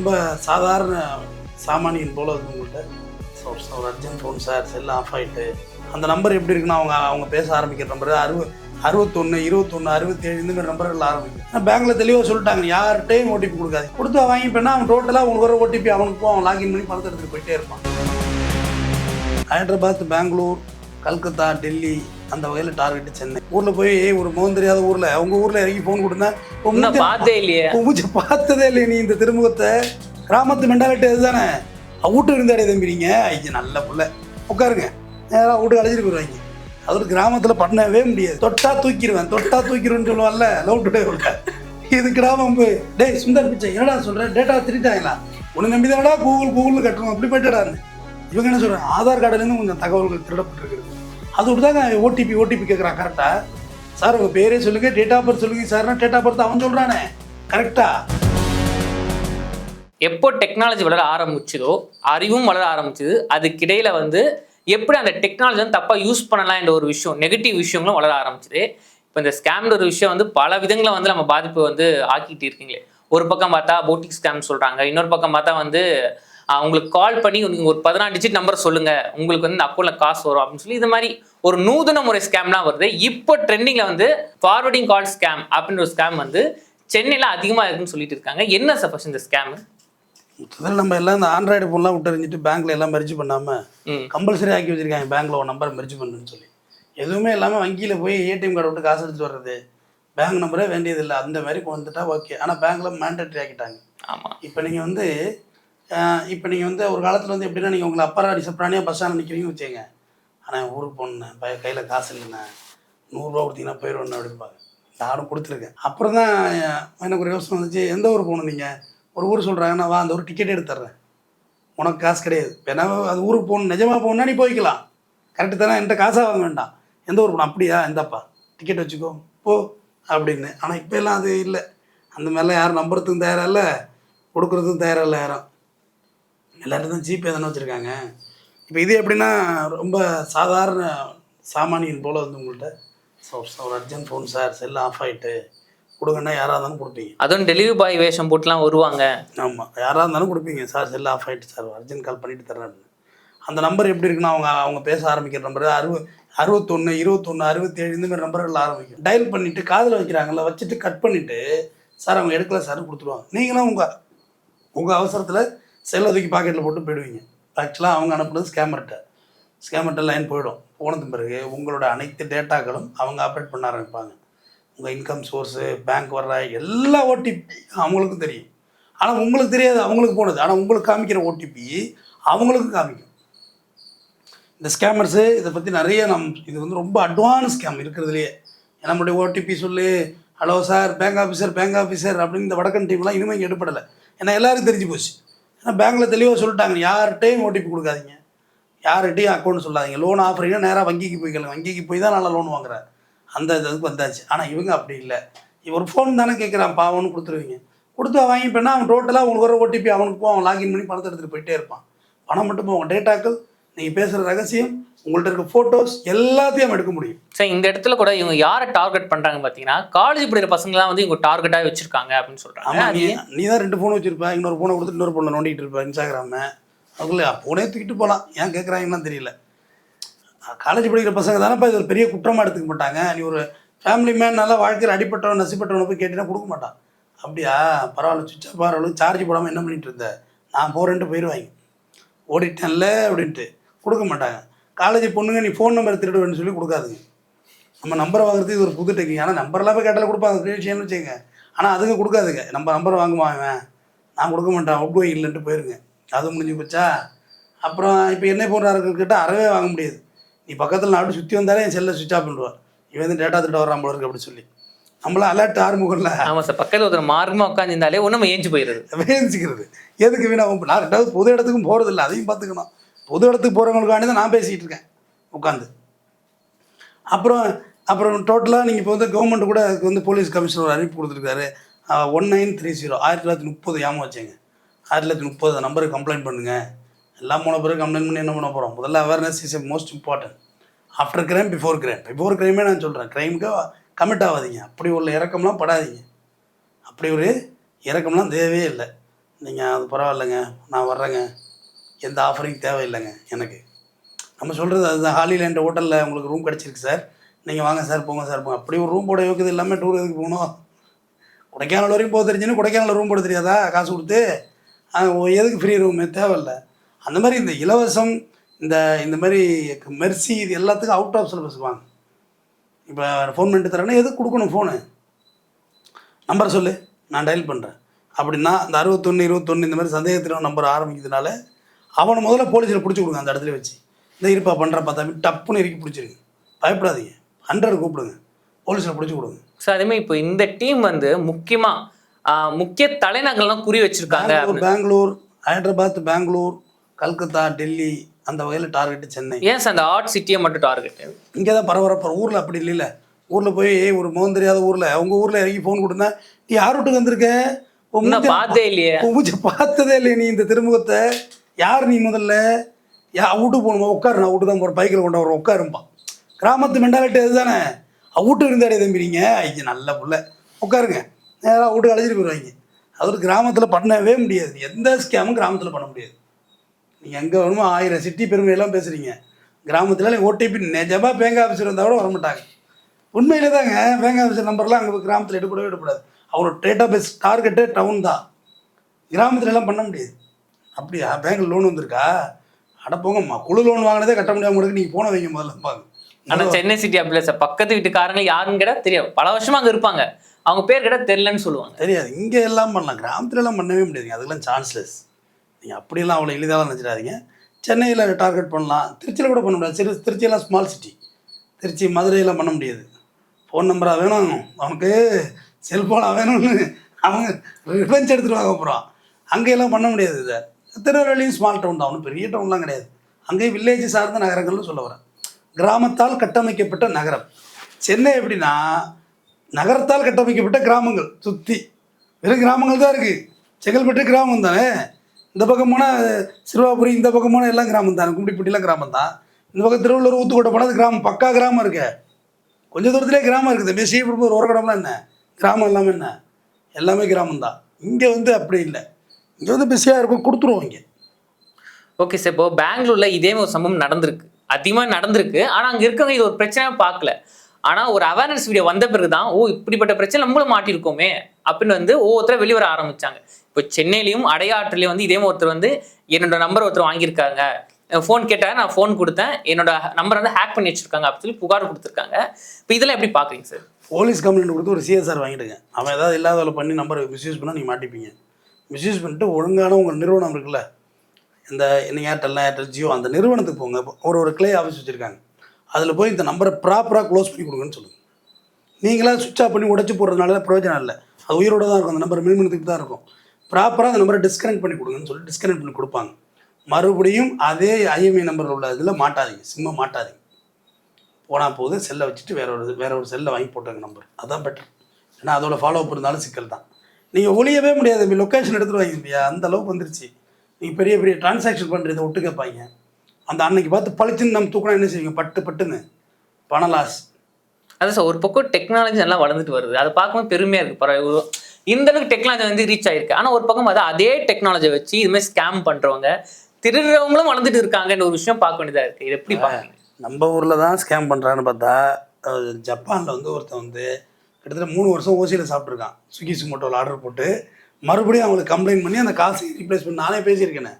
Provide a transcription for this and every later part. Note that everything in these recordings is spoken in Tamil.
ரொம்ப சாதாரண சாமானியன் போல இருக்கு உங்கள்கிட்ட sir sir urgent phone sir cell off ஆகிட்டு அந்த நம்பர் எப்படி இருக்குன்னா அவங்க அவங்க பேச ஆரம்பிக்கிற நம்பர் அறுபது அறுபத்தொன்று இருபத்தொன்று அறுபத்தேழு இந்த மாதிரி நம்பர்கள் ஆரம்பிக்கும். ஆனால் பேங்க்கில் தெளிவாக சொல்லிட்டாங்க யார்கிட்டையும் ஓடிபி கொடுக்காது கொடுத்து வாங்கிப்பேன்னா அவன் டோட்டலாக அவனுக்கு வர ஓடிபி அவனுக்கு அவன் லாகின் பண்ணி பணத்தை எடுத்துகிட்டு போயிட்டே இருப்பான். ஹைதராபாத் பெங்களூர் கல்கத்தா டெல்லி அந்த வகையில் டார்கெட் சென்னை. ஊரில் போய் ஒரு முகம் தெரியாத ஊரில் அவங்க ஊரில் இறங்கி ஃபோன் கொடுத்தா உங்க இன்னும் மூஞ்ச- பார்த்தே இல்லையே. பார்த்ததே இல்லை நீ இந்த திருமுகத்தை. கிராமத்து மெண்டாலிட்டி அதுதானே. வீட்டு இருந்தாடே தம்பி நீங்க ஐயா நல்ல புள்ள. உட்காருங்க. நேராக வீட்டுக்கு அழைச்சிட்டு போயிடுவாங்க. அது ஒரு கிராமத்தில் பண்ணவே முடியாது. தொட்டா தூக்கிடுவேன் தொட்டா தூக்கிடுவேன்னு சொல்லுவான்ல லவ் டுடே உள்ள. இது கிராமம் போய் டேய் சுந்தர் பிச்சை என்னடா சொல்கிறேன் டேட்டா திருட்டாங்களா உன்னை நம்பி தானடா கூகுள் கூகுளில் கட்டணும். அப்படி போயிட்டடான்னு இவங்க என்ன சொல்கிறாங்க ஆதார் கார்டுலேருந்து கொஞ்சம் தகவல்கள் திருடப்பட்டிருக்கிறது அது தாங்க ஓடிபி ஓடிபி கேட்குறான் கரெக்டாக சார் உங்கள் பேரே சொல்லுங்கள் டேட் ஆஃப் பர்த் சொல்லுங்கள் சார்னா டேட் ஆஃப் பர்த் அவன் சொல்கிறானே கரெக்டாக எப்போ டெக்னாலஜி வளர ஆரம்பிச்சதோ அறிவும் வளர ஆரம்பிச்சது அதுக்கிடையில் வந்து எப்படி அந்த டெக்னாலஜி வந்து தப்பாக யூஸ் பண்ணலாம் என்ற ஒரு விஷயம் நெகட்டிவ் விஷயங்களும் வளர ஆரம்பிச்சது. இப்போ இந்த ஸ்கேம்ன்ற ஒரு விஷயம் வந்து பல விதங்களை வந்து நம்ம பாதிப்பு வந்து ஆக்கிட்டு இருக்கீங்களே. ஒரு பக்கம் பார்த்தா போட்டிக் ஸ்கேம் சொல்கிறாங்க இன்னொரு பக்கம் பார்த்தா வந்து ஆஹ், உங்களுக்கு கால் பண்ணி நீங்க ஒரு பதினாறு டிஜிட் நம்பர் சொல்லுங்க. உங்களுக்கு வந்து அக்கௌண்ட்ல காசு வரும் அப்படின்னு சொல்லி இது மாதிரி ஒரு நூதன முறை ஸ்கேம்லாம் வருது. இப்போ ட்ரெண்டிங்ல வந்து ஃபார்வர்டிங் கால் ஸ்கேம் அப்படின்ற ஒரு ஸ்கேம் வந்து சென்னையில அதிகமா இருக்குன்னு சொல்லிட்டு இருக்காங்க. என்ன சப்போஸ் இந்த ஸ்கேம் முதல்ல நம்ம எல்லாம் இந்த ஆண்ட்ராய்டு ஃபோன்லாம் விட்டு எறிஞ்சிட்டு பேங்க்ல எல்லாம் மெர்ஜ் பண்ணாமல் கம்பல்சரி ஆக்கி வச்சிருக்காங்க பேங்க்ல ஒரு நம்பர் மெர்ஜ் பண்ணுன்னு சொல்லி. எதுவுமே இல்லாமல் வங்கியில் போய் ஏடிஎம் கார்டு விட்டு காசு எடுத்துட்டு வர்றது பேங்க் நம்பரே வேண்டியதில்லை. அந்த மாதிரி கொண்டு வந்துட்டா ஓகே ஆனால் பேங்க்ல மேண்டட்ரி ஆக்கிட்டாங்க. ஆமா. இப்போ நீங்கள் வந்து இப்போ நீங்கள் வந்து ஒரு காலத்தில் வந்து எப்படின்னா நீங்கள் உங்களை அப்பரா டிசப்ரானியாக பஸ் ஸ்டாண்ட் நிற்கிறீங்கன்னு வச்சுங்க ஆனால் ஊருக்கு போனேன் பய கையில் காசு இல்லைண்ணே நூறுரூவா கொடுத்தீங்கன்னா போயிடுவேண்ணே அப்படிம்பாங்க நானும் கொடுத்துருக்கேன். அப்புறம் தான் எனக்கு ஒரு யோசனை வந்துச்சு. எந்த ஊர் போகணும் நீங்கள் ஒரு ஊர் சொல்கிறாங்கன்னா வா அந்த ஒரு டிக்கெட் எடுத்து தர்றேன் உனக்கு காசு கிடையாது. இப்போ என்ன அது ஊருக்கு போகணும் நிஜமாக போகணுன்னா நீ போய்க்கலாம். கரெக்டு தானே? என்கிட்ட காசாக வாங்க வேண்டாம். எந்த ஊர் போகணும்? அப்படியா இந்தாப்பா. டிக்கெட் வச்சுக்கோ. போ. அப்படின்னு. ஆனால் இப்போ எல்லாம் அது இல்லை. அந்த மாதிரிலாம் யாரும் நம்புறதுக்கும் தயாராக இல்லை. கொடுக்குறதுக்கும் தயாராக இல்லை யாரும். எல்லாரும் தான் ஜிபே தானே வச்சுருக்காங்க. இப்போ இது எப்படின்னா ரொம்ப சாதாரண சாமானியன் போல் வந்து உங்கள்கிட்ட சார் ஒரு urgent phone sir cell off ஆகிட்டு கொடுங்கன்னா யாராக இருந்தாலும் கொடுப்பீங்க. அதுவும் டெலிவரி பாய் வேஷம் போட்டுலாம் வருவாங்க. ஆமாம் யாராக இருந்தாலும் கொடுப்பீங்க. சார் செல் ஆஃப் ஆகிட்டு சார் அர்ஜென்ட் கால் பண்ணிட்டு தர்றேன்னு அந்த நம்பர் எப்படி இருக்குன்னா அவங்க அவங்க பேச ஆரம்பிக்கிற நம்பர் அறுபது அறுபத்தொன்று இருபத்தொன்று அறுபத்தேழு இந்த மாதிரி நம்பர்கள் ஆரம்பிக்கும். டயல் பண்ணிவிட்டு காதில் வைக்கிறாங்கல்ல வச்சுட்டு கட் பண்ணிவிட்டு சார் அவங்க எடுக்கல சார் கொடுத்துருவாங்க. நீங்களும் உங்கள் உங்கள் அவசரத்தில் செல்லை தூக்கி பாக்கெட்டில் போட்டு போயிடுவீங்க. ஆக்சுவலாக அவங்க அனுப்புனது ஸ்கேமர்கிட்ட ஸ்கேமர்கிட்ட லைன் போயிடும். போனது பிறகு உங்களோட அனைத்து டேட்டாக்களும் அவங்க ஆப்ரேட் பண்ண ஆரம்பிப்பாங்க. உங்கள் இன்கம் சோர்ஸு பேங்க் வர்ற எல்லா ஓடிபி அவங்களுக்கும் தெரியும். ஆனால் உங்களுக்கு தெரியாது அவங்களுக்கு போனது. ஆனால் உங்களுக்கு காமிக்கிற ஓடிபி அவங்களுக்கும் காமிக்கும். இந்த ஸ்கேமர்ஸு இதை பற்றி நிறைய நம் இது வந்து ரொம்ப அட்வான்ஸ் ஸ்கேம் இருக்கிறதுலையே. நம்மளுடைய ஓடிபி சொல்லு hello sir bank officer bank officer அப்படின்னு இந்த வடக்கன் டீம்லாம் இனிமேல் எடுப்படலை ஏன்னா எல்லாருக்கும் தெரிஞ்சு போச்சு. ஏன்னா பேங்க்கில் தெளிவாக சொல்லிட்டாங்க. யார்கிட்டையும் ஓடிபி கொடுக்காதீங்க. யார்கிட்டையும் அக்கௌண்ட் சொல்லாதீங்க. லோன் ஆஃபரிங்னா நேராக வங்கிக்கு போய் கேளுங்க. வங்கிக்கு போய் தான் நல்லா லோன் வாங்குறேன் அந்த இதுக்கு வந்தாச்சு. ஆனால் இவங்க அப்படி இல்லை. ஒரு ஃபோன் தானே கேட்குறான் பாவம்னு கொடுத்துருவீங்க. கொடுத்து வாங்கிப்பேன்னா அவன் டோட்டலாக உங்களுக்கு வர ஓடிபி அவனுக்கு அவன் லாகின் பண்ணி பணத்தை எடுத்துகிட்டு போயிட்டே இருப்பான். பணம் மட்டும் உங்கள் டேட்டாக்கள் நீங்கள் பேசுகிற ரகசியம் உங்கள்கிட்ட இருக்க ஃபோட்டோஸ் எல்லாத்தையும் எடுக்க முடியும். சரி இந்த இடத்துல கூட இவங்க யாரை டார்கெட் பண்றாங்க பாத்தீங்கன்னா காலேஜ் படிக்கிற பசங்கலாம் வந்து இவங்க டார்கெட்டா வச்சிருக்காங்க அப்படின்னு அது நீ? நீ தான் ரெண்டு ஃபோன் வச்சுருப்ப இன்னொரு ஃபோனை கொடுத்து இன்னொரு ஃபோனில் நோண்டிகிட்டு இருப்ப இன்ஸ்டாகிராம அதுக்குள்ளே ஃபோனே தூக்கிட்டு போகலாம் ஏன் கேட்குறாங்கன்னு தெரியல. காலேஜ் படிக்கிற பசங்க தானேப்பா இது ஒரு பெரிய குற்றமாக எடுத்துக்க மாட்டாங்க. நீ ஒரு ஃபேமிலி மேன் நல்லா வாழ்க்கையில் அடிப்பட்டவன் நசிப்பட்டவனை போய் கேட்டினா கொடுக்க மாட்டான். அப்படியா? பரவாயில்ல சுவிட்ச் ஆகிறவளுக்கு சார்ஜ் போடாமல் என்ன பண்ணிட்டு இருந்த? நான் போகிறேன்ட்டு போயிடுவாங்க ஓடிட்டேன்ல அப்படின்ட்டு. கொடுக்க மாட்டாங்க. காலேஜ் பொண்ணுங்க நீ ஃபோன் நம்பர் திருடுவேன்னு சொல்லி கொடுக்காதுங்க. நம்ம நம்பரை வாங்குறது இது ஒரு புது டெக்னிக் ஆனால் நம்பர்லாம் போய் கேட்டாலும் கொடுப்பாங்க. விஷயம்னு வச்சுக்கோங்க. ஆனால் அதுங்க கொடுக்காதுங்க. நம்ம நம்பர் வாங்குமா அவன் நான் கொடுக்க மாட்டேன். அவுட் கோயிங் இல்லைன்ட்டு போயிருங்க. அது முடிஞ்சு போச்சா? அப்புறம் இப்போ என்ன போடுறாரு கேட்டால் அறவே வாங்க முடியாது. நீ பக்கத்தில் நாடு சுற்றி வந்தாலே என் செல்லை சுவிச் ஆஃப் பண்ணுவார் இவன் வந்து டேட்டா திட்ட வரான் போல இருக்கு அப்படி சொல்லி. நம்மள அலர்ட் ஆரம்பிக்கல ஆமா சார். பக்கத்துல ஒருத்தர் மார்க்கமா உட்காந்துருந்தாலே ஒண்ணும் ஏஞ்சி போயிருது. வேதிச்சுக்கிறது எதுக்கு வீணா வம்பு? நான் ரெண்டாவது பொது இடத்துக்கும் போகிறது இல்லை அதையும் பார்த்துக்கணும். பொது இடத்துக்கு போகிறவங்களுக்காண்டி தான் நான் பேசிக்கிட்டு இருக்கேன் உட்காந்து அப்புறம் அப்புறம் டோட்டலாக நீங்கள் இப்போ வந்து கவர்மெண்ட் கூட அதுக்கு வந்து போலீஸ் கமிஷனர் அறிவிப்பு கொடுத்துருக்காரு. ஒன் நைன் த்ரீ ஜீரோ ஆயிரத்தி தொள்ளாயிரத்தி முப்பது ஞாபகம் வச்சேங்க ஆயிரத்தி தொள்ளாயிரத்தி முப்பது நம்பருக்கு கம்ப்ளைண்ட் பண்ணுங்கள் எல்லாம் போன பிறகு கம்ப்ளைண்ட் பண்ணி என்ன பண்ண போகிறோம் முதல்ல awareness is a most important after crime before crime before கிரைமே நான் சொல்கிறேன் கிரைமுக்கு கமிட் ஆகாதீங்க. அப்படி உள்ள இறக்கம்லாம் படாதீங்க. அப்படி ஒரு இறக்கம்லாம் தேவையே இல்லை. நீங்கள் அது பரவாயில்லைங்க. நான் வர்றேங்க. எந்த ஆஃபரிங் தேவையில்லைங்க எனக்கு. நம்ம சொல்கிறது அதுதான் ஹாலிலேண்ட் ஹோட்டலில் உங்களுக்கு ரூம் கிடச்சிருக்கு சார் நீங்கள் வாங்க சார் போங்க சார் போங்க. அப்படி ஒரு ரூம் போட யோக்கியது எல்லாமே டூர் எதுக்கு போகணும்? கொடைக்கானல் வரைக்கும் போக தெரிஞ்சுன்னு கொடைக்கானல் ரூம் போட தெரியாதா? காசு கொடுத்து. ஓ, எதுக்கு ஃப்ரீ ரூமு தேவையில்லை. அந்த மாதிரி இந்த இலவசம் இந்த இந்த மாதிரி மெர்சி இது எல்லாத்துக்கும் அவுட் ஆஃப் சிலபஸ் வாங்க. இப்போ ஃபோன் பண்ணிட்டு தரேன்னா எதுக்கு கொடுக்கணும் ஃபோனு நம்பர் சொல்லு. நான் டயல் பண்ணுறேன் அப்படின்னா அந்த அறுபத்தொன்று இருபத்தொன்று இந்த மாதிரி சந்தேகத்தில் நம்பர் ஆரம்பிக்கிறதுனால அவனை முதல்ல போலீஸில் பிடிச்சி கொடுங்க அந்த இடத்துல வச்சு. இந்த இருப்பா பண்ணுற பார்த்தா டப்புன்னு இறுக்கி பிடிச்சிருங்க. பயப்படாதீங்க. ஹண்ட்ரட் கூப்பிடுங்க. போலீஸில் பிடிச்சி கொடுங்க. ஸோ அதேமாதிரி இப்போ இந்த டீம் வந்து முக்கியமா ஆஹ், முக்கிய தலைநகர்லாம் குறி வச்சிருக்காங்க. பெங்களூர் ஹைதராபாத் பெங்களூர் கல்கத்தா டெல்லி அந்த வகையில் டார்கெட்டு சென்னை. ஏன் சார் அந்த ஆர்ட் சிட்டியை மட்டும் டார்கெட் இங்கே தான் பரபரப்பு ஊரில் அப்படி இல்லைல்ல. ஊரில் போய் ஒரு முகம் தெரியாத ஊரில். உங்கள் ஊரில் இறங்கி ஃபோன் கொடுத்தா நீ யார் வீட்டுக்கு வந்திருக்க? பார்த்தே இல்லையே. பார்த்ததே இல்லையே நீ இந்த திருமுகத்தை. யார் நீ முதல்ல? யா அவுட்டு போகணுமா? உட்காரு நான் அவுட்டு தான் போகிறேன் பைக்கில் கொண்டு வர உட்காருப்பா கிராமத்து மென்டாலிட்டி அதுதானே? அவ வீட்டுக்கு இருந்தாடே தம்பிங்க ஐயா நல்ல புள்ள. உட்காருங்க. நேராக அவுட்டு அழைச்சிட்டு போயிடுவாங்க அது ஒரு கிராமத்தில் பண்ணவே முடியாது. எந்த ஸ்கேமும் கிராமத்தில் பண்ண முடியாது. நீங்கள் எங்கே வேணுமோ ஆயிரம் சிட்டி பெருமையெல்லாம் பேசுகிறீங்க கிராமத்தில் ஓடிபி நிஜமாக பேங்க் ஆஃபீஸர் இருந்தால் கூட வர மாட்டாங்க உண்மையிலே தாங்க பேங்க் ஆஃபீஸர் நம்பர்லாம் அங்கே கிராமத்தில் எடுக்கூடவே எடுக்கக்கூடாது. அவரோட டேட்டா பேஸ் டார்கெட்டே டவுன் தான். கிராமத்துல எல்லாம் பண்ண முடியாது. அப்படியா? பேங்க்ல லோன் வந்திருக்கா? அட போங்கம்மா குழு லோன் வாங்கினதே கட்ட முடியாம இருக்கு நீங்கள் போன வைங்க முதல்ல பாங்க ஆனா சென்னை சிட்டி அப்படி இல்லை சார். பக்கத்து வீட்டுக்காரங்க யாருன்னு கேட்டா தெரியும் பல வருஷமா அங்க இருப்பாங்க. அவங்க பேர் கேட்டா தெரியலன்னு சொல்லுவாங்க. தெரியாது. இங்கே எல்லாம் பண்ணலாம். கிராமத்துல எல்லாம் பண்ணவே முடியாதுங்க அதுக்கெல்லாம் சான்ஸ்லெஸ் நீங்கள் அப்படியெல்லாம் அவ்வளோ எளிதாக நினச்சிடாதீங்க. சென்னையில் டார்கெட் பண்ணலாம். திருச்சியில் கூட பண்ண முடியாது. சிறு திருச்சியெல்லாம் ஸ்மால் சிட்டி திருச்சி மதுரையெல்லாம் பண்ண முடியாது. ஃபோன் நம்பராக வேணும். அவனுக்கு செல்ஃபோனாக வேணும்னு அவங்க ரிவெஞ்ச் எடுத்துட்டு வாங்க அப்புறம் அங்கேயெல்லாம் பண்ண முடியாது இதை. திருநெல்வேலியும் ஸ்மால் டவுன் தான். ஒன்றும் பெரிய டவுன்லாம் கிடையாது. அங்கேயும் வில்லேஜ் சார்ந்த நகரங்கள்னு சொல்ல வரேன். கிராமத்தால் கட்டமைக்கப்பட்ட நகரம். சென்னை எப்படின்னா நகரத்தால் கட்டமைக்கப்பட்ட கிராமங்கள். சுற்றி வெறும் கிராமங்கள் தான் இருக்குது செங்கல்பட்டு கிராமம் தானே? இந்த பக்கம் போனால் சிறுவாபுரி இந்த பக்கம் போனால் எல்லாம் கிராமம் தானே. கும்பிடிப்பட்டிலாம் கிராமம் தான். இந்த பக்கம் திருவள்ளூர் ஊத்துக்கோட்டை போனால் அது கிராமம். பக்கா கிராமம் இருக்கு. கொஞ்சம் தூரத்துலேயே கிராமம் இருக்குது. இந்த ஸ்ரீபுரம் ஒரு கடம்லாம் என்ன? கிராமம் எல்லாமே என்ன? எல்லாமே கிராமம் தான். இங்கே வந்து அப்படி இல்லை. இங்கே வந்து பிஸியாக இருக்கும் கொடுத்துருவோம் இங்கே. ஓகே சார் இப்போ பெங்களூர்ல இதே ஒரு சம்பவம் நடந்திருக்கு. அதிகமா நடந்திருக்கு. ஆனா அங்க இருக்கவங்க இது ஒரு பிரச்சனையா பார்க்கல. ஆனா ஒரு அவேர்னஸ் வீடியோ வந்த பிறகுதான் ஓ இப்படிப்பட்ட பிரச்சனை நம்மளும் மாட்டியிருக்கோமே அப்படின்னு வந்து ஒவ்வொருத்தர் வெளிவர ஆரம்பிச்சாங்க. இப்போ சென்னையிலயும் அடையாற்றுலயும் வந்து இதே ஒருத்தர் வந்து என்னோட நம்பர் ஒருத்தர் வாங்கியிருக்காங்க. ஃபோன் கேட்டாங்க நான் ஃபோன் கொடுத்தேன். என்னோட நம்பர் வந்து ஹேக் பண்ணி வச்சிருக்காங்க அப்படின்னு சொல்லி புகார் கொடுத்துருக்காங்க. இப்போ இதெல்லாம் எப்படி பாக்குறீங்க சார் போலீஸ் கம்ப்ளைண்ட் கொடுத்து ஒரு சிஎஸ்ஆர் வாங்கிடுங்க அவன் ஏதாவது இல்லாத பண்ணி நம்பரை மிஸ்யூஸ் பண்ணால் நீங்கள் மாட்டிப்பீங்க. மிஸ்யூஸ் பண்ணிட்டு ஒழுங்கான உங்கள் நிறுவனம் இருக்குல்ல இந்த என்ன ஏர்டெல்லாம் ஏர்டெல் ஜியோ அந்த நிறுவனத்துக்கு போங்க. ஒரு ஒரு கிளே ஆஃபீஸ் வச்சுருக்காங்க. அதில் போய் இந்த நம்பரை ப்ராப்பராக க்ளோஸ் பண்ணி கொடுங்கன்னு சொல்லுங்கள் நீங்களாம் சுவிட்ச் ஆஃப் பண்ணி உடச்சி போடுறதுனால பிரயோஜனம் இல்லை. அது உயிரோட தான் இருக்கும். அந்த நம்பர் மின்மினத்துக்கு தான் இருக்கும். ப்ராப்பராக அந்த நம்பரை டிஸ்கனெக்ட் பண்ணி கொடுங்கன்னு சொல்லி டிஸ்கனெக்ட் பண்ணி கொடுப்பாங்க. மறுபடியும் அதே ஐஎம்ஐ நம்பரில் உள்ள இதில் மாட்டாதீங்க. சிம்மை மாட்டாதீங்க. போனால் போது செல்லை வச்சுட்டு வேற ஒரு வேற ஒரு செல்லை வாங்கி போட்டாங்க நம்பர் அதுதான் பெட்டர் ஏன்னா அதோட ஃபாலோ அப் இருந்தாலும் சிக்கல் தான். நீங்கள் ஒளியவே முடியாது. தம்பி லொக்கேஷன் எடுத்துகிட்டு வாங்க தம்பியா அந்த அளவுக்கு வந்துருச்சு. நீங்கள் பெரிய பெரிய டிரான்சாக்ஷன் பண்ணுறதை ஒட்டு கேட்பாங்க அந்த அன்னைக்கு பார்த்து பளிச்சுன்னு நம்ம தூக்கினா என்ன செய்வீங்க? பட்டு பட்டுன்னு. பண லாஸ் அதான் சார் ஒரு பக்கம் டெக்னாலஜி நல்லா வளர்ந்துட்டு வருது. அதை பார்க்கும்போது பெருமையா இருக்கு. பரவாயில்ல இந்த அளவுக்கு டெக்னாலஜி வந்து ரீச் ஆயிருக்கு. ஆனா ஒரு பக்கம் அது அதே டெக்னாலஜியை வச்சு இது மாதிரி ஸ்கேம் பண்றவங்க திருடுறவங்களும் வளர்ந்துட்டு இருக்காங்கன்ற ஒரு விஷயம் பார்க்க வேண்டியதா இருக்கு. இது எப்படி பாக்குறீங்க நம்ம ஊரில் தான் ஸ்கேம் பண்ணுறான்னு பார்த்தா ஜப்பானில் வந்து ஒருத்தன் வந்து கிட்டத்தட்ட மூணு வருஷம் ஓசியில் சாப்பிட்ருக்கான் ஸ்விக்கி சுமோட்டோவில் ஆர்டர் போட்டு மறுபடியும் அவங்களுக்கு கம்ப்ளைண்ட் பண்ணி அந்த காசு ரீப்ளேஸ் பண்ணி நானே பேசியிருக்கேனே.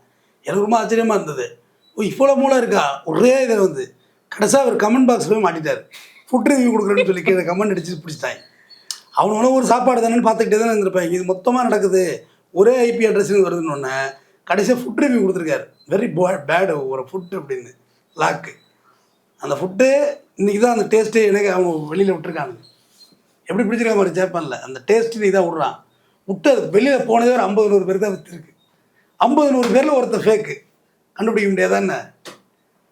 எனக்கு ரொம்ப ஆச்சரியமாக இருந்தது. ஓ இவ்வளோ மூளை இருக்கா? ஒரே இதில் வந்து. கடைசியாக அவர் கமெண்ட் பாக்ஸ் போய் மாட்டிட்டார். ஃபுட் ரிவ்யூ கொடுக்குறேன்னு சொல்லி கீழே கமெண்ட் அடிச்சு பிடிச்சிட்டாங்க. அவனோட ஒரு சாப்பாடு தானேன்னு பார்த்துக்கிட்டே தானே இருந்திருப்பாங்க. இது மொத்தமாக நடக்குது. ஒரே ஐபி அட்ரஸ்னு வருதுன்னு ஒன்று கடைசியாக ஃபுட் ரிவ்யூ கொடுத்துருக்காரு. வெரி பேடு ஒரு ஃபுட்டு அப்படின்னு. லாக்கு அந்த ஃபுட்டு இன்றைக்கி தான் அந்த டேஸ்ட்டு எனக்கு அவங்க வெளியில் விட்டுருக்காங்க. எப்படி பிடிச்சிருக்கா ஒரு ஜப்பானில்? அந்த டேஸ்ட்டு நீ தான் விட்றான். விட்டு அது வெளியில் போனதே ஒரு ஐம்பது நூறு பேர் தான் விற்றுருக்கு ஐம்பது நூறு பேரில் ஒருத்தர் ஃபேக்கு கண்டுபிடிக்க முடியாதானே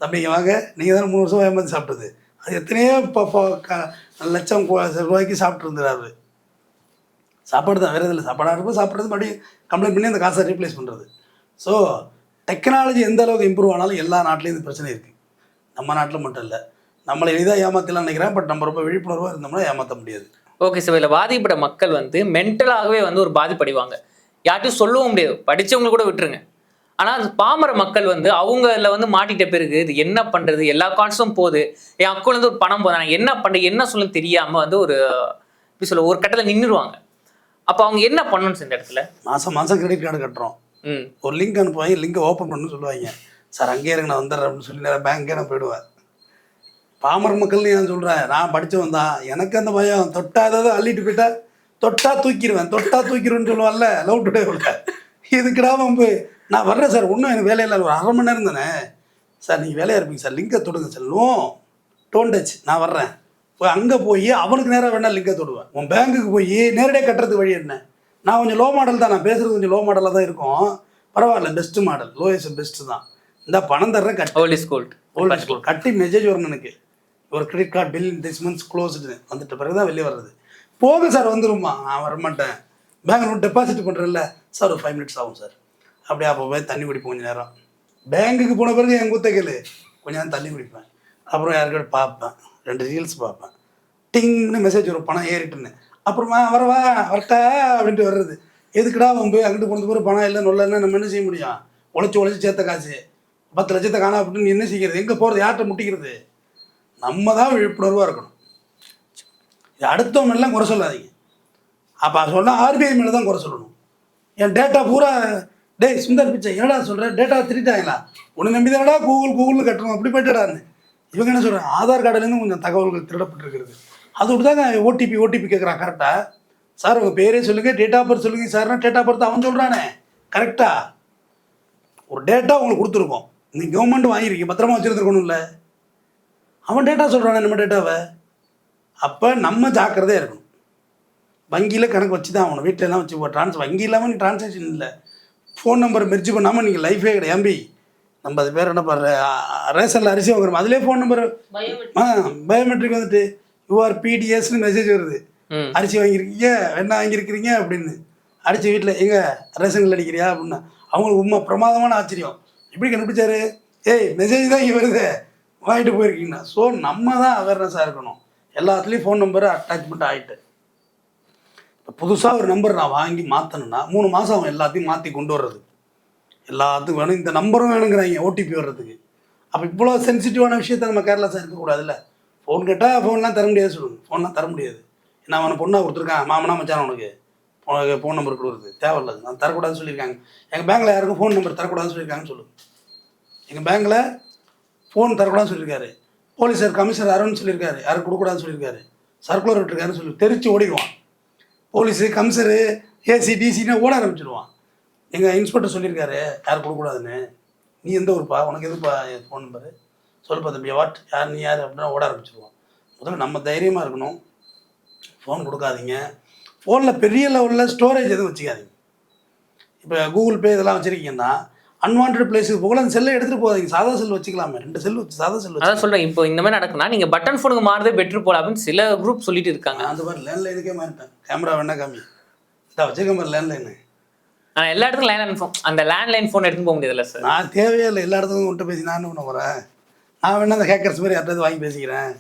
தம்பிங்க வாங்க. நீங்கள் தானே மூணு வருஷம் ஏமாந்து சாப்பிட்டது. அது எத்தனையோ இப்போ லட்சம் ரூபாய்க்கு சாப்பிட்ருந்துறாரு சாப்பாடு தான் வேறு இல்லை. சாப்பாடாக இருக்கும் சாப்பிட்றது மறுபடியும் கம்ப்ளைண்ட் பண்ணி அந்த காசை ரீப்ளேஸ் பண்ணுறது ஸோ டெக்னாலஜி எந்த அளவுக்கு இம்ப்ரூவ் ஆனாலும் எல்லா நாட்டிலையும் இந்த பிரச்சனை இருக்குது நம்ம நாட்டில் மட்டும் இல்லை. நம்மளை எளிதாக ஏமாத்தலாம் நினைக்கிறேன். பட் நம்ம ரொம்ப விழிப்புணர்வாக இருந்தோம்னா ஏமாற்ற முடியாது. ஓகே சார் இதில் பாதிக்கப்பட்ட மக்கள் வந்து மென்டலாகவே வந்து ஒரு பாதிப்படைவாங்க. யார்ட்டையும் சொல்லவும் முடியாது. படிச்சவங்க கூட விட்டுருங்க. ஆனா அது பாமர மக்கள் வந்து அவங்கள வந்து மாட்டிட்ட பிறகு இது என்ன பண்றது? எல்லா கார்ட்ஸும் போகுது. என் அக்கௌண்ட்ல இருந்து ஒரு பணம் நான் என்ன பண்றது? என்ன சொல்ல தெரியாம வந்து ஒரு எப்படி சொல்ல ஒரு கட்டத்துல நின்னுருவாங்க அப்ப அவங்க என்ன பண்ணணும் இந்த இடத்துல? மாதம் மாதம் கிரெடிட் கார்டு கட்டுறோம். ம். ஒரு லிங்க் அனுப்புவாங்க. லிங்கை ஓப்பன் பண்ணு சொல்லுவாங்க. சார் அங்கேயே இருங்க நான் வந்துடுறேன் அப்படின்னு சொல்லி நேரம் பேங்க்கே நான் போயிடுவேன். பாமர மக்கள்னு நான் சொல்கிறேன் நான் படித்தவன் தான் எனக்கு அந்த பயம். தொட்டா ஏதாவது அள்ளிட்டு போயிட்டா தொட்டா தூக்கிடுவேன் தொட்டா தூக்கிடுவேன்னு சொல்லுவான்ல லவ் டுடே உள்ள. இதுக்குடா வம்பு. நான் வர்றேன் சார். ஒன்றும் எனக்கு வேலையில் ஒரு அரை மணி நேரம் தானே. சார் நீங்கள் வேலையாக இருப்பீங்க சார். லிங்கை தொடுங்க சார். நோ டோன் டச் நான் வர்றேன். போய் அங்கே போய் அவனுக்கு நேராக வேணா லிங்கை தொடுவேன். உன் பேங்க்குக்கு போய் நேரடியாக கட்டுறதுக்கு வழி என்ன? நான் கொஞ்சம் லோ மாடல் தான். நான் பேசுகிறது கொஞ்சம் லோ மாடலாக தான் இருக்கும். பரவாயில்ல பெஸ்ட்டு மாடல் லோயஸ்ட் பெஸ்ட்டு தான். இந்த பணம் தர்றேன் கட்டு. Old is gold old school கட்டி மெசேஜ் வரும் எனக்கு. ஒரு credit card bill this months closed வந்துட்ட பிறகு தான் வெளியே வர்றது. போக சார் வந்துருமா நான் வரமாட்டேன். பேங்க் டெபாசிட் பண்ணுறேன்ல சார் ஒரு ஃபைவ் மினிட்ஸ் ஆகும் சார். அப்படியே அப்போ போய் தண்ணி குடிப்போம் கொஞ்சம் நேரம். பேங்க்குக்கு போன பிறகு என் குத்தகையில் கொஞ்சம் கொஞ்ச நேரம் தண்ணி குடிப்பேன். அப்புறம் யாருக்கிட்ட பார்ப்பேன். ரெண்டு ரீல்ஸ் பார்ப்பேன். டிங்னு மெசேஜ் வரும். பணம் ஏறிட்டுன்னு. அப்புறமா வரவா வரட்டா அப்படின்ட்டு வர்றது. எதுக்குடா அவன் போய் அங்கிட்டு போனது பிறகு பணம் இல்லை நொல்லன்னா நம்ம என்ன செய்ய முடியும்? உழைச்சி உழைச்சி சேர்த்த காசு. பத்து லட்சத்தை காணா அப்படின்னு என்ன செய்கிறது? எங்கே போகிறது யார்கிட்ட முட்டிக்கிறது? நம்ம தான் விழிப்புணர்வாக இருக்கணும். இது அடுத்தவங்க எல்லாம் குறை சொல்லாதீங்க. அப்போ சொன்னால் ஆர்பிஐ மேலே தான் குறை சொல்லணும். என் டேட்டா பூரா டேய் சுந்தர் பிச்சை என்னடா சொல்கிறேன் டேட்டா திருட்டாங்களா உன்னை நம்பி தானடா கூகுள் கூகுள்னு கட்டணும். அப்படி போயிட்டடான்னு இவங்க என்ன சொல்கிறாங்க ஆதார் கார்டுலேருந்து கொஞ்சம் தகவல்கள் திருடப்பட்டிருக்கிறது. அது விட்டு தாங்க ஓடிபி ஓடிபி கேட்குறான் கரெக்டாக சார் உங்கள் பேரே சொல்லுங்கள் டேட் ஆஃப் பர்த் சொல்லுங்கள் சார்னா டேட் ஆஃப் பர்த் அவன் சொல்கிறானே கரெக்டாக ஒரு டேட்டா உங்களுக்கு கொடுத்துருக்கோம். நீங்கள் கவர்மெண்ட் வாங்கியிருக்கீங்க பத்திரமா வச்சுருந்துருக்கணும்ல. அவன் டேட்டா சொல்கிறானே நம்ம டேட்டாவை அப்போ நம்ம ஜாக்கிரதையாக இருக்கணும். வங்கியில் கணக்கு வச்சு தான் ஆகணும். வீட்டில் எல்லாம் வச்சு ட்ரான்ஸ் வங்கி இல்லாமல் நீ ட்ரான்சாக்ஷன் இல்லை. ஃபோன் நம்பர் மெர்ஜ் பண்ணாமல் நீங்கள் லைஃபே கிடையாது. நம்ம அது பேர் என்ன பண்ணுற ரேஷனில் அரிசி வாங்குறோம் அதிலே ஃபோன் நம்பர் ஆ பயோமெட்ரிக் வந்துட்டு யூஆர் பிடிஎஸ்னு மெசேஜ் வருது. அரிசி வாங்கியிருக்கீங்க வெண்ணெய் வாங்கியிருக்கிறீங்க அப்படின்னு. அடிச்சு வீட்டில் எங்க ரேஷனில் அடிக்கிறியா? அப்படின்னா அவங்களுக்கு உண்மை பிரமாதமான ஆச்சரியம். எப்படி கண்டுபிடிச்சாரு? ஏய் மெசேஜ் தான் இங்கே வருது. வாங்கிட்டு போயிருக்கீங்கன்னா. ஸோ நம்ம தான் அவேர்னஸாக இருக்கணும். எல்லாத்துலேயும் ஃபோன் நம்பர் அட்டாச்மெண்ட் ஆகிட்டு இப்போ புதுசாக ஒரு நம்பர் நான் வாங்கி மாற்றணும்னா மூணு மாதம் அவன் எல்லாத்தையும் மாற்றி கொண்டு வர்றது. எல்லாத்துக்கும் வேணும். இந்த நம்பரும் வேணுங்கிறாங்க ஓடிபி வர்றதுக்கு. அப்போ இவ்வளோ சென்சிட்டிவான விஷயத்த நம்ம கேர்லெஸ்ஸாக இருக்கக்கூடாதுல்ல? ஃபோன் கேட்டால் ஃபோன்லாம் தர முடியாது சொல்லுங்க ஃபோன்லாம் தர முடியாது. என்ன அவனை பொண்ணாக கொடுத்துருக்கான். மாமனா மச்சான் உனக்கு? ஃபோன் நம்பர் கொடுக்குறது. தேவையில்ல நான் தரக்கூடாதுன்னு சொல்லியிருக்காங்க. எங்கள் பேங்க்கில் யாருக்கும் ஃபோன் நம்பர் தரக்கூடாதுன்னு சொல்லியிருக்காங்கன்னு சொல்லுங்கள் எங்கள் பேங்க்கில் ஃபோன் தரக்கூடாதுன்னு சொல்லியிருக்காரு. போலீஸார் கமிஷனர் அருண்னு சொல்லியிருக்காரு. யாரும் கொடுக்கூடாதுன்னு சொல்லியிருக்காரு. சர்க்குலர் விட்டுருக்காருன்னு சொல்லி தெரிச்சு ஓடிடுவான் போலீஸு கமிஷனரு ஏசி டிசின்னு ஓட ஆரம்பிச்சிடுவான் எங்கள் இன்ஸ்பெக்டர் சொல்லியிருக்காரு யார் கொடுக்கூடாதுன்னு நீ எந்த ஊருப்பா? உனக்கு எதுப்பா ஃபோன் நம்பரு? சொல்லுப்பா தம்பி வாட் யார் நீ யார்? அப்படின்னா ஓட ஆரம்பிச்சிடுவான் முதல்ல நம்ம தைரியமாக இருக்கணும். ஃபோன் கொடுக்காதீங்க. ஃபோனில் பெரிய லெவலில் ஸ்டோரேஜ் எதுவும் வச்சுக்காதீங்க. இப்போ கூகுள் பே இதெல்லாம் வச்சுருக்கீங்கன்னா அன்வான்ட் பிளேஸுக்கு போகல அந்த செல்லை எடுத்துகிட்டு போகாதீங்க. சாதா செல் வச்சுக்கலாமே. ரெண்டு செல் வச்சு சாதா செல் அதான் சொல்றேன் இப்போ இந்த மாதிரி நடக்குன்னா நீங்க பட்டன் ஃபோனுக்கு மாறதே பெட்ரு போல அப்படின்னு சில குரூப் சொல்லிட்டு இருக்காங்க. நான் அந்த மாதிரி லேண்ட்லைனுக்கே மாறிட்டேன். கேமரா வேணா காமி. இந்த வச்சுக்க மாதிரி லேண்ட்லைனு ஆனா எல்லா இடத்துக்கும் லேண்ட் ஃபோன் அந்த லேண்ட்லைன் ஃபோன் எடுத்துன்னு போக முடியாதுல்ல சார் நான் தேவையே இல்லை. எல்லா இடத்துக்கும் விட்டு பேசி நான் என்ன பண்ண போகிறேன் நான் வேணா அந்த ஹேக்கர்ஸ் மாதிரி யார்ட்டாவது வாங்கி பேசிக்கிறேன்.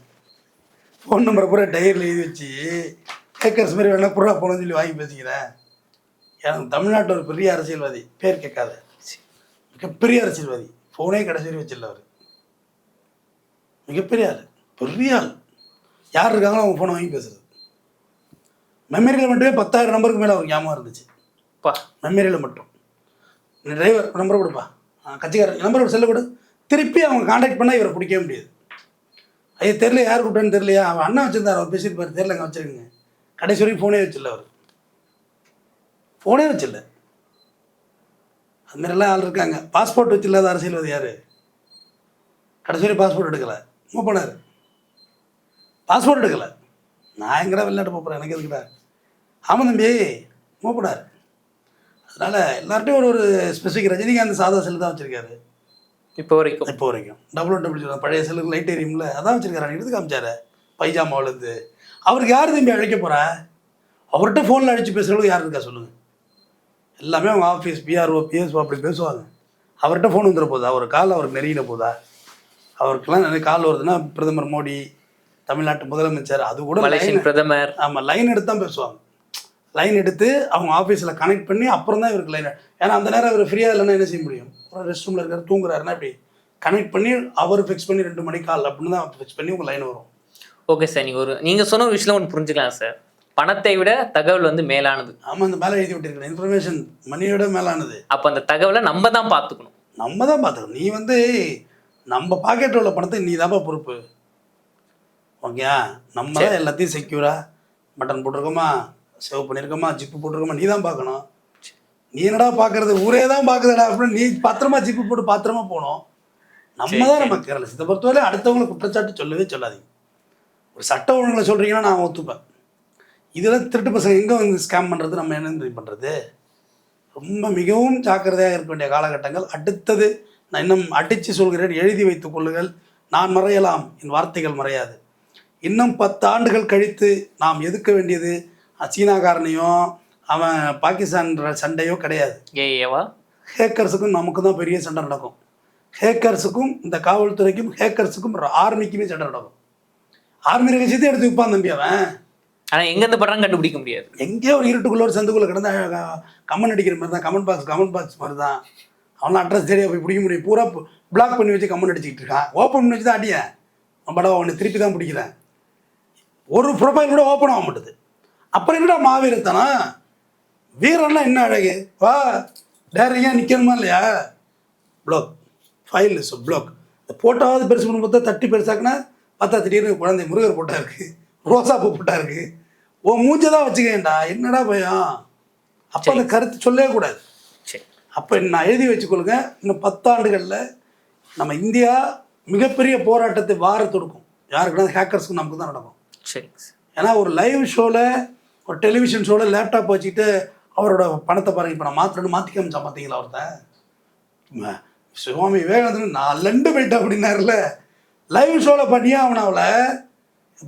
ஃபோன் நம்பரை பூரா டைரியில் எழுதி வச்சு ஹேக்கர்ஸ் மாதிரி வேணா புறா போகணும்னு சொல்லி வாங்கி பேசிக்கிறேன். எனக்கு தமிழ்நாட்டில் ஒரு பெரிய அரசியல்வாதி பேர் கேட்காத. மிகப்பெரிய அரசியல்வாதி. ஃபோனே கடைசி வரை வச்சிடல அவர் மிகப்பெரிய ஆள். பெரிய ஆள். யார் இருக்காங்களோ அவங்க ஃபோனை வாங்கி பேசுறது. மெமரியில் மட்டுமே பத்தாயிரம் நம்பருக்கு மேலே அவர் ஞாபகம் இருந்துச்சு. பா. மெமரியில் மட்டும். டிரைவர் நம்பர் கொடுப்பா. கட்சிக்காரர் நம்பர் செல்ல கொடு. திருப்பி அவங்க காண்டாக்ட் பண்ணால் இவரை பிடிக்கவே முடியாது. ஐயா தெரில யார் கூப்பிட்டான்னு தெரியலையா. அவன் அண்ணன் வச்சிருந்தார் அவர் பேசியிருப்பார். தெரிலங்க வச்சிருக்கங்க கடைசி வரைக்கும் ஃபோனே வச்சில்ல அவர். ஃபோனே வச்சில்ல அது மாதிரிலாம் ஆள் இருக்காங்க. பாஸ்போர்ட் வச்சில்லாத அரசியல்வாதி யார்? கடைசி பாஸ்போர்ட் எடுக்கலை. மூவ் பண்ணார் பாஸ்போர்ட் எடுக்கலை. நான் எங்கடா வெளிநாட்டு போகிறேன் எனக்கு எதுக்குடா? ஆமாம் தம்பி. மூவ் பண்ணார் அதனால் எல்லார்ட்டையும் ஒரு ஒரு ஸ்பெசிஃபிக் ரஜினிகாந்த் சாதா செல்லு தான் வச்சுருக்காரு. இப்போ வரைக்கும். இப்போ வரைக்கும். டபுள் டபுள் பழைய செல்லுக்கு லைட் எரியும்ல அதான் வச்சிருக்காரு. எடுத்து காமிச்சாரு? பைஜாமாவிலேருந்து. அவருக்கு யார் தம்பி அழைக்க போகிறா அவர்கிட்ட ஃபோனில் அடித்து பேசுகிறவங்களுக்கு யார் இருக்கா? சொல்லுங்கள் எல்லாமே அவங்க ஆஃபீஸ் பிஆர்ஓ பிஎஸ்ஓ அப்படி பேசுவாங்க. அவர்கிட்ட ஃபோன் வந்துட போதா? அவர் கால் அவருக்கு நெருங்கின போதா? அவருக்கெல்லாம் நிறைய கால் வருதுன்னா பிரதமர் மோடி தமிழ்நாட்டு முதலமைச்சர் அது கூட பிரதமர். ஆமாம் லைன் எடுத்து தான் பேசுவாங்க. லைன் எடுத்து அவங்க ஆஃபீஸில் கனெக்ட் பண்ணி அப்புறம் தான் இவருக்கு லைன் ஏன்னா அந்த நேரம் இவர் ஃப்ரீயாக இல்லைன்னா என்ன செய்ய முடியும்? ரெஸ்ட் ரூமில் இருக்கார் தூங்குறாருன்னா இப்படி கனெக்ட் பண்ணி அவர் ஃபிக்ஸ் பண்ணி ரெண்டு மணிக்கு கால் அப்படின்னு தான் ஃபிக்ஸ் பண்ணி உங்கள் லைன் வரும். ஓகே சார் நீங்கள் ஒரு நீங்கள் சொன்ன விஷயம் ஒன்று புரிஞ்சுக்கலாம் சார் பணத்தை விட தகவல் வந்து மேலானது. ஆமாம் அந்த மேலே எழுதி விட்டுருக்கேன். இன்ஃபர்மேஷன் மணியோட மேலானது. அப்போ அந்த தகவலை நம்ம தான் பார்த்துக்கணும். நம்ம தான் பார்த்துக்கணும். நீ வந்து நம்ம பாக்கெட்டில் உள்ள பணத்தை நீ தான்ப்பா பொறுப்பு. ஓகே நம்ம தான் எல்லாத்தையும் செக்யூராக பட்டன் போட்டிருக்கோமா? சேவ் பண்ணியிருக்கோமா ஜிப்பு போட்டிருக்கோமா? நீ தான் பார்க்கணும். நீ என்னடா பார்க்கறது? ஊரே தான் பார்க்குதுடா. அப்படின்னு நீ பத்திரமா ஜிப்பு போட்டு பத்திரமா போகணும். நம்ம தான் நம்ம கேரள. இதை பொறுத்தவரை அடுத்தவங்களை குற்றச்சாட்டு சொல்லவே சொல்லாதீங்க. ஒரு சட்ட ஒழுங்குகளை சொல்கிறீங்கன்னா நான் ஒத்துப்பேன். இதில் திருட்டு பசங்க எங்கே வந்து ஸ்கேம் பண்ணுறது நம்ம என்ன பண்ணுறது ரொம்ப மிகவும் ஜாக்கிரதையாக இருக்க வேண்டிய காலகட்டங்கள். அடுத்தது நான் இன்னும் அடித்து சொல்கிறேன் எழுதி வைத்துக் கொள்ளுங்கள். நான் மறையலாம். என் வார்த்தைகள் மறையாது. இன்னும் பத்து ஆண்டுகள் கழித்து நாம் எதுக்க வேண்டியது சீனாக்காரனையோ அவன் பாகிஸ்தான் சண்டையோ கிடையாது. ஏவா ஹேக்கர்ஸுக்கும் நமக்கு தான் பெரிய சண்டை நடக்கும். ஹேக்கர்ஸுக்கும் இந்த காவல்துறைக்கும் ஹேக்கர்ஸுக்கும் ஆர்மிக்குமே சண்டை நடக்கும். ஆர்மி ரகசியத்தை எடுத்து விற்பான் தம்பி அவன். ஆனால் எங்கேருந்து படுறாங்க கண்டுபிடிக்க முடியாது. எங்கேயோ ஒரு இருட்டுக்குள்ள ஒரு சந்துக்குள்ள கிடந்தா கமெண்ட் அடிக்கிற மாதிரி தான் கமெண்ட் பாக்ஸ் கமெண்ட் பாக்ஸ் மாதிரி தான் அவன் அட்ரஸ் தெரியா போய் பிடிக்க முடியும் பூரா பிளாக் பண்ணி வச்சு கமெண்ட் அடிச்சுக்கிட்டு இருக்கான் ஓப்பன் பண்ணி வச்சு தான் அடியேன் படம் அவனை திருப்பி தான் பிடிக்கிறேன். ஒரு ப்ரொஃபைல் கூட ஓப்பன் ஆக மாட்டுது. அப்புறம் என்னடா மாவீரத்தனா வீரன்னா என்ன அழகு? வா டேரியாக நிற்கணுமா இல்லையா? ப்ளாக் ஃபைல் இஸ் ப்ளாக் இந்த போட்டாவது பெருசு பண்ணி பார்த்தா தட்டி பெருசாக்குனா பார்த்தா திடீர்னு குழந்தை முருகர் போட்டா இருக்குது ரோசா பூ போட்டா இருக்குது ஓ மூஞ்சை தான் வச்சுக்கேன்டா என்னடா பயம்? அப்போ அந்த கருத்து சொல்லவே கூடாது. சரி. அப்போ நான் எழுதி வச்சுக்கொள்ளுங்க. இன்னும் பத்தாண்டுகளில் நம்ம இந்தியா மிகப்பெரிய போராட்டத்தை வார தொடுக்கும். யாருக்குன்னா ஹேக்கர்ஸ்க்கு நமக்கு தான் நடக்கும். சார். ஏன்னா ஒரு லைவ் ஷோவில் ஒரு டெலிவிஷன் ஷோவில் லேப்டாப் வச்சுக்கிட்டு அவரோட பணத்தை பாருங்க. இப்போ நான் மாத்திரன்னு மாற்றி காமிச்சா பார்த்தீங்களா ஒருத்தன் சுவாமி விவேகானந்தன் நான் லண்டு போயிட்டேன் அப்படின்னாருல. லைவ் ஷோவில் பண்ணியா அவனை அவளை?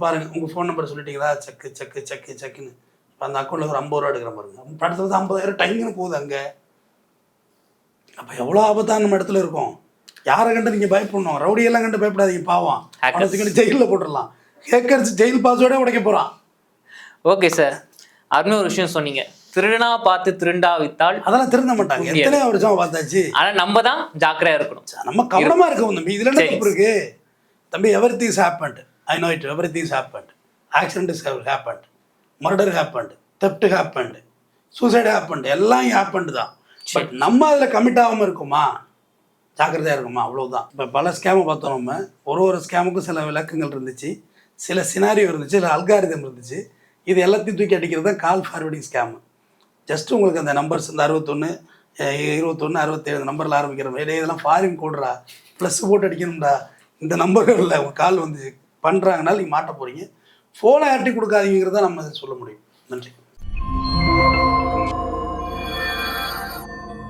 பாருங்க உங்கள் ஃபோன் நம்பர் சொல்லிட்டீங்களா? செக்கு செக்கு செக்கு செக்குன்னு. இப்போ அந்த அக்கௌண்ட்டில் ஒரு ஐம்பது ரூபா எடுக்கிற பாருங்க. படத்தில் வந்து ஐம்பதாயிரம் டைங்குன்னு போகுது அங்கே. அப்போ எவ்வளோ ஆபத்தான நம்ம இடத்துல இருக்கோம். யாரை கண்டு நீங்கள் பயப்படணும்? ரவுடியெல்லாம் கண்டு பயப்படாதீங்க பாவம். அவனத்துக்கு ஜெயிலில் போட்டுடலாம். ஹேக்கர்ஸ் ஜெயில் பாஸ்வேர்டே உடைக்க போகிறான் ஓகே சார் அருமையான ஒரு விஷயம் சொன்னீங்க. திருடனா பார்த்து திருண்டா வித்தால் அதெல்லாம் திருந்த மாட்டாங்க. எத்தனை வருஷம் பார்த்தாச்சு. ஆனால் நம்ம தான் ஜாக்கிரதையா இருக்கணும். நம்ம கவனமா இருக்கோம் தம்பி. இதுல இருக்கு? தம்பி every things happened I know it every things happened accident is happened murder happened theft happened suicide happened எல்லாம் ஹேப்பன்ட் தான். பட் நம்ம அதில் கமிட் ஆகாமல் இருக்குமா? ஜாக்கிரதையாக இருக்குமா? அவ்வளவுதான். இப்போ பல ஸ்கேமை பார்த்தோம் நம்ம. ஒரு ஒரு ஸ்கேமுக்கும் சில விளக்கங்கள் இருந்துச்சு. சில சினாரியோ இருந்துச்சு. சில அல்காரிதம் இருந்துச்சு. இது எல்லாத்தையும் தூக்கி அடிக்கிறது தான் கால் ஃபார்வர்டிங் ஸ்கேமு ஜஸ்ட் உங்களுக்கு அந்த நம்பர்ஸ் இந்த அறுபத்தொன்று இருபத்தொன்று அறுபத்தேழு நம்பரில் ஆரம்பிக்கிற மாதிரி இதெல்லாம் ஃபாரின் கோடுறா ப்ளஸ் போட்டு அடிக்கணும்டா. இந்த நம்பர்களில் உங்கள் கால் வந்து பண்ணுறாங்கனால நீங்கள் மாட்ட போகிறீங்க ஃபோனை யார்ட்டி கொடுக்காதீங்கிறத நம்ம சொல்ல முடியும். நன்றி.